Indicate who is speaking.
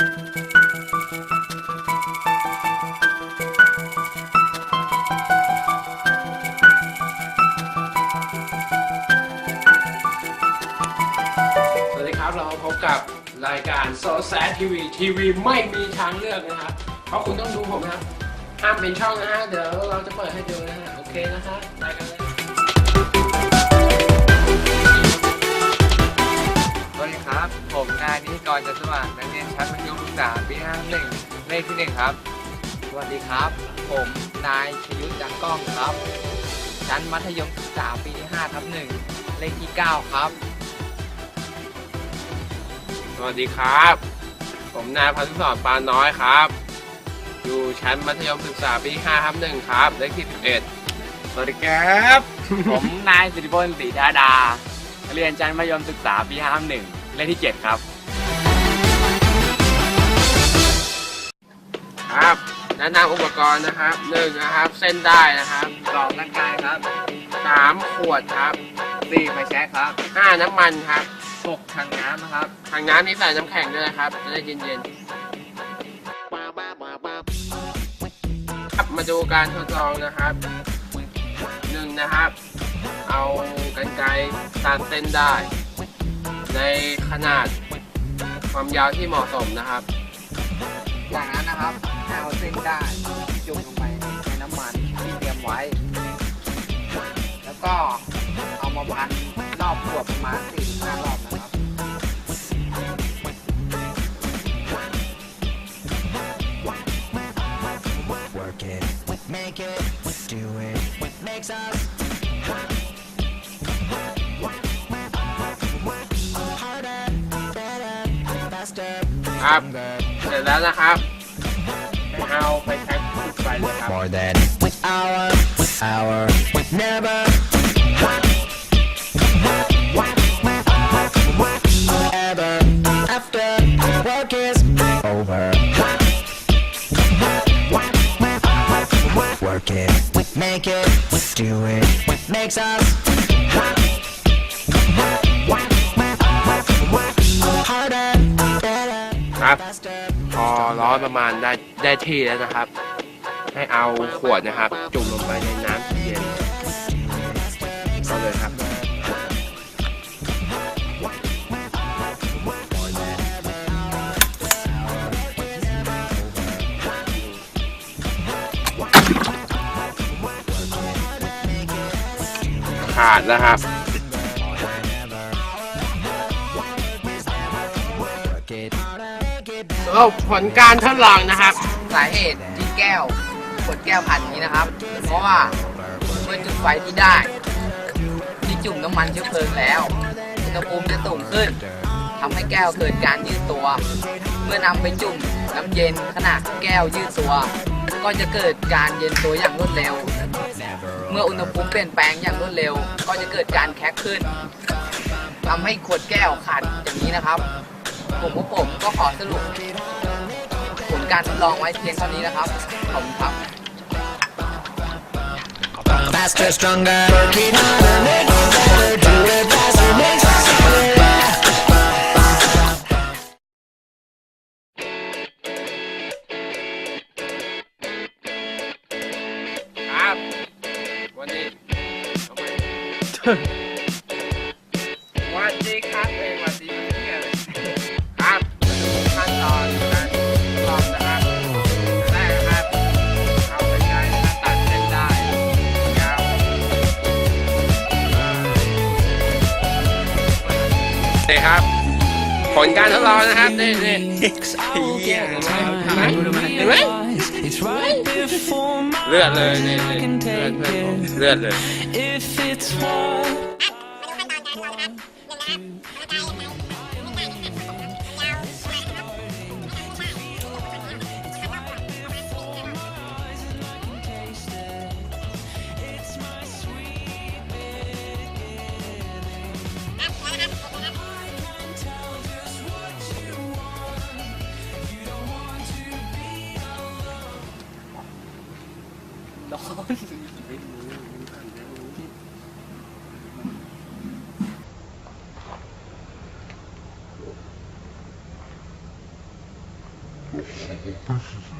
Speaker 1: สวัสดีครับเราพบกับรายการโซแซทีวีทีวีไม่มีทางเลือกนะครับ เพราะคุณต้องดูผมนะครับห้ามเป็นช่องนะฮะเดี๋ยวเราจะเปิดให้ดูนะฮะโอเคนะครับรายการา
Speaker 2: ยนิติกรจันทร์สว่างนักเรียนชั้นมัธยมศึกษาปี51เลขที่หนึ่งครับ สวัสดีครับ ผมนายชยุทธจังก้องครับ ชั้นมัธยมศึกษาปีที่5ทับ1เลขที่9ครับ
Speaker 1: สวัสดีครับ ผมนายพันธุสรปานน้อยครับ อยู่ชั้นมัธยมศึกษาปี5ทับ1ครับเลขที่11
Speaker 3: สวัสดีครับ ผมนายสิริพลศรีธาดา เรียนชั้นมัธยมศึกษาปี5 1เลขที่7ครับ
Speaker 1: ครับแนะนำอุปกรณ์นะครับหนึ่งนะครับ เส้นได้นะครับ
Speaker 2: กรองร่างกายครับ
Speaker 1: สามขวดครับ
Speaker 2: สี่ไฟแช็กครับ
Speaker 1: ห้าน้ำมันครับ
Speaker 2: หกถังน้ำนะครับ
Speaker 1: ทางน้ำนี่ใส่น้ำแข็งด้วยนะครับ จะได้เย็นๆครับมาดูการทดลองนะครับหนึ่งนะครับ เอากันไกรตัดเส้นได้ ในขนาดความยาวที่เหมาะสมนะครับ
Speaker 2: จากนั้นนะครับ ให้เอาเส้นได้จุ่มลงไปในน้ำมันที่เตรียมไว้ แล้วก็เอามาพันรอบขวดประมาณ4-5รอบนะครับ
Speaker 4: Work it, make it, do it, makes us harder, better, faster,
Speaker 1: ครับ
Speaker 4: stronger,
Speaker 1: เสร็จแล้วนะครับ ให้เอาไปใช้จุดไฟเลยครับ
Speaker 4: more than hour, hour, never. Ever after work is over. Work it, make it, do it, makes us harder, better,
Speaker 1: ครับ
Speaker 4: faster.
Speaker 1: พอร้อนประมาณได้ได้ที่แล้วนะครับ ให้เอาขวดนะครับ จุ่มลงไปในน้ำเย็นเอาเลยครับขาดแล้วครับ
Speaker 4: Work it, make it
Speaker 1: สรุปผลการทดลองนะครับ
Speaker 2: สาเหตุที่แก้วขวดแก้วพันอย่างนี้นะครับ เพราะว่าเมื่อจุดไฟที่ได้ ที่จุ่มน้ำมันเชื้อเพลิงแล้วอุณหภูมิจะสูงขึ้นทำให้แก้วเกิดการยืดตัว เมื่อนำไปจุ่มน้ำเย็นขณะแก้วยืดตัว ก็จะเกิดการเย็นตัวอย่างรวดเร็ว เมื่ออุณหภูมิเปลี่ยนแปลงอย่างรวดเร็ว ก็จะเกิดการแคกขึ้นทำให้ขวดแก้วขาดอย่างนี้นะครับ ผมพวกผมก็ขอสรุปผลการทดลองไว้เพียงเท่านี้นะครับ ขอบคุณครับ
Speaker 4: faster, stronger. Work it harder, make it better, do it faster, makes us better.
Speaker 1: ค ครับ ผลการทดลองนะครับนี่นี่เห็นไหมเลือดเลยนี่น่เลือดเลือดเลย ค